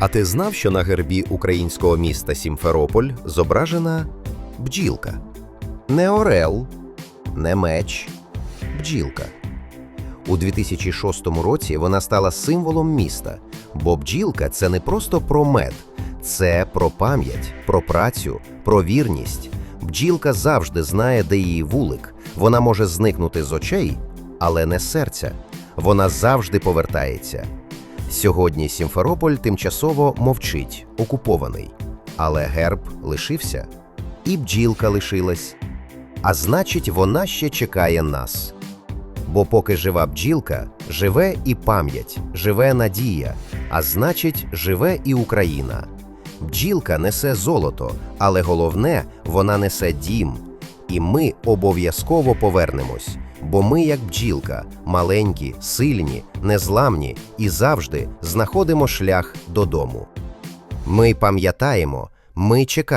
А ти знав, що на гербі українського міста Сімферополь зображена бджілка? Не орел, не меч, бджілка. У 2006 році вона стала символом міста, бо бджілка це не просто про мед, це про пам'ять, про працю, про вірність. Бджілка завжди знає, де її вулик. Вона може зникнути з очей, але не з серця. Вона завжди повертається. Сьогодні Сімферополь тимчасово мовчить, окупований. Але герб лишився, і бджілка лишилась. А значить, вона ще чекає нас. Бо поки жива бджілка, живе і пам'ять, живе надія, а значить, живе і Україна. Бджілка несе золото, але головне, вона несе дім. І ми обов'язково повернемось, бо ми, як бджілка, маленькі, сильні, незламні і завжди знаходимо шлях додому. Ми пам'ятаємо, ми чекаємо.